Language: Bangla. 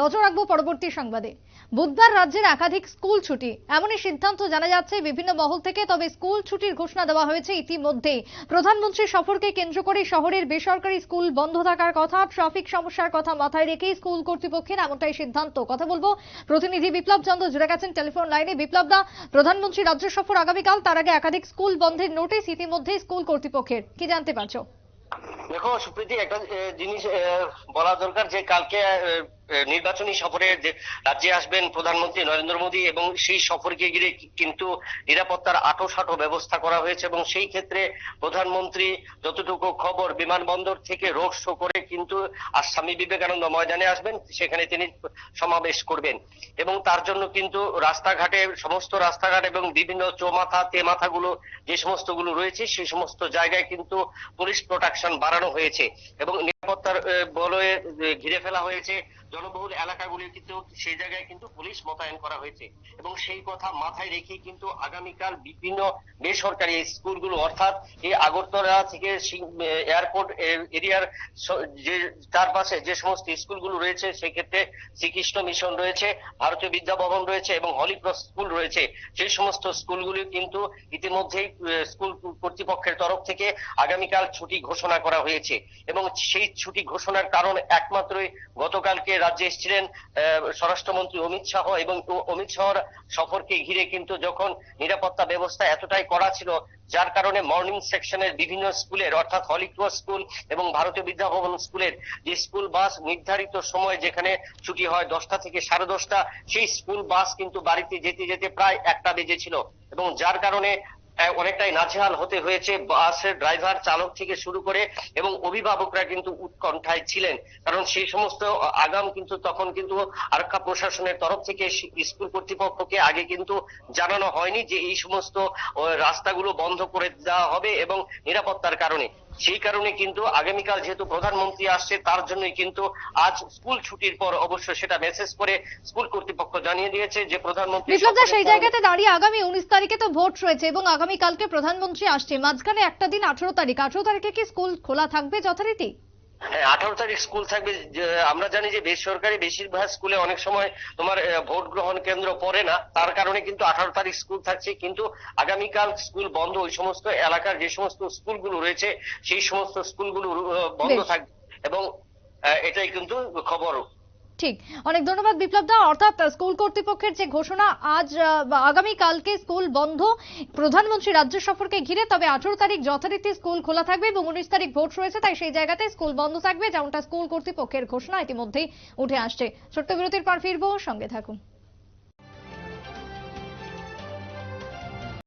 নজর রাখব পরবর্তী সংবাদে। বুধবার রাজ্যের একাধিক স্কুল ছুটি। এমনই সিদ্ধান্ত জানা যাচ্ছে বিভিন্ন মহল থেকে, তবে স্কুল ছুটির ঘোষণা দেওয়া হয়েছে ইতিমধ্যে প্রধানমন্ত্রী সফরকে কেন্দ্র করে শহরের বেসরকারি স্কুল বন্ধ থাকার কথা, ট্রাফিক সমস্যার কথা মাথায় রেখেই স্কুল কর্তৃপক্ষের এমনটাই সিদ্ধান্ত। কথা বলব প্রতিনিধি বিপ্লব চন্দ্র জুড়ে গেছেন টেলিফোন লাইনে। বিপ্লব দা, প্রধানমন্ত্রী রাজ্য সফর আগামীকাল, তার আগে একাধিক স্কুল বন্ধের নোটিশ ইতিমধ্যে স্কুল কর্তৃপক্ষের। কি জানতে পারছ? দেখো সুপ্রীতি, একটা জিনিস বলা দরকার যে কালকে নির্বাচনী সফরে রাজ্যে আসবেন প্রধানমন্ত্রী নরেন্দ্র মোদী এবং সেই সফরকে ঘিরে কিন্তু নিরাপত্তার আটো সাটো ব্যবস্থা করা হয়েছে এবং সেই ক্ষেত্রে প্রধানমন্ত্রী যতটুকু খবর বিমানবন্দর থেকে রোড শো করে কিন্তু আর স্বামী বিবেকানন্দ ময়দানে আসবেন, সেখানে তিনি সমাবেশ করবেন। এবং তার জন্য কিন্তু রাস্তাঘাটে, সমস্ত রাস্তাঘাট এবং বিভিন্ন চৌমাথা, তেমাথাগুলো যে সমস্তগুলো রয়েছে, সেই সমস্ত জায়গায় কিন্তু পুলিশ প্রোটেকশন বাড়ানো হয়েছে এবং নিরাপত্তার বলয়ে ঘিরে ফেলা হয়েছে। জনবহুল এলাকাগুলি কিন্তু সেই জায়গায় কিন্তু পুলিশ মোতায়েন করা হয়েছে। এবং সেই কথা মাথায় রেখে কিন্তু আগামীকাল বিভিন্ন বেসরকারি স্কুলগুলো, অর্থাৎ এই আগরতলা থেকে এয়ারপোর্ট এরিয়ার যে চারপাশে যে সমস্ত স্কুলগুলো রয়েছে, সেক্ষেত্রে শ্রীকৃষ্ণ মিশন রয়েছে, ভারতীয় বিদ্যা ভবন রয়েছে এবং হলিক্রস স্কুল রয়েছে। সেই সমস্ত স্কুলগুলি কিন্তু ইতিমধ্যেই স্কুল কর্তৃপক্ষের তরফ থেকে আগামীকাল ছুটি ঘোষণা করা হয়েছে। এবং সেই ছুটি ঘোষণার কারণ একমাত্রই গতকালকে রাজ্যে এসেছিলেন স্বরাষ্ট্রমন্ত্রী অমিত শাহ এবং অমিত শাহর সফরকে ঘিরে কিন্তু যখন নিরাপত্তা ব্যবস্থা এতটাই করা ছিল, যার কারণে মর্নিং সেকশনের বিভিন্ন স্কুলের, অর্থাৎ হলিক্রস স্কুল এবং ভারতীয় বিদ্যা ভবন স্কুলের যে স্কুল বাস নির্ধারিত সময় যেখানে ছুটি হয় দশটা থেকে সাড়ে দশটা, সেই স্কুল বাস কিন্তু বাড়িতে যেতে যেতে প্রায় একটা বেজেছিল এবং যার কারণে অনেকটাই নাজেহাল হতে হয়েছে বাসের ড্রাইভার চালক থেকে শুরু করে এবং অভিভাবকরা কিন্তু উৎকণ্ঠায় ছিলেন। কারণ সেই সমস্ত আগাম কিন্তু তখন কিন্তু আরক্ষা প্রশাসনের তরফ থেকে স্কুল কর্তৃপক্ষকে আগে কিন্তু জানানো হয়নি যে এই সমস্ত রাস্তাগুলো বন্ধ করে দেওয়া হবে এবং নিরাপত্তার কারণে। সেই কারণে কিন্তু আগামীকাল যেহেতু প্রধানমন্ত্রী আসছে তার জন্যই কিন্তু আজ স্কুল ছুটির পর অবশ্য সেটা মেসেজ করে স্কুল কর্তৃপক্ষ জানিয়ে দিয়েছে যে প্রধানমন্ত্রী বিপ্লব সেই জায়গাতে দাঁড়িয়ে আগামী উনিশ তারিখে তো ভোট রয়েছে এবং আগামীকালকে প্রধানমন্ত্রী আসছে। মাঝখানে একটা দিন আঠারো তারিখ। আঠারো তারিখে কি স্কুল খোলা থাকবে যথারীতি? হ্যাঁ আঠারো তারিখ স্কুল থাকবে। আমরা জানি যে বেসরকারি বেশিরভাগ স্কুলে অনেক সময় তোমার ভোট গ্রহণ কেন্দ্র পড়ে না। তার কারণে কিন্তু আঠারো তারিখ স্কুল থাকছে। কিন্তু আগামীকাল স্কুল বন্ধ ওই সমস্ত এলাকার যে সমস্ত স্কুলগুলো রয়েছে সেই সমস্ত স্কুলগুলো বন্ধ থাকবে। এবং এটাই কিন্তু খবর। ঠিক। অনেক ধন্যবাদ বিপ্লব দা। অর্থাৎ স্কুল কর্তৃপক্ষের যে ঘোষণা, আজ আগামী কালকে স্কুল বন্ধ প্রধানমন্ত্রী রাজ্য সফরকে ঘিরে, তবে আঠারো তারিখ যথারীতি স্কুল খোলা থাকবে এবং উনিশ তারিখ ভোট রয়েছে, তাই সেই জায়গাতে স্কুল বন্ধ থাকবে, যেমনটা স্কুল কর্তৃপক্ষের ঘোষণা ইতিমধ্যেই উঠে আসছে। ছোট্ট বিরতির পর ফিরবো, সঙ্গে থাকুন।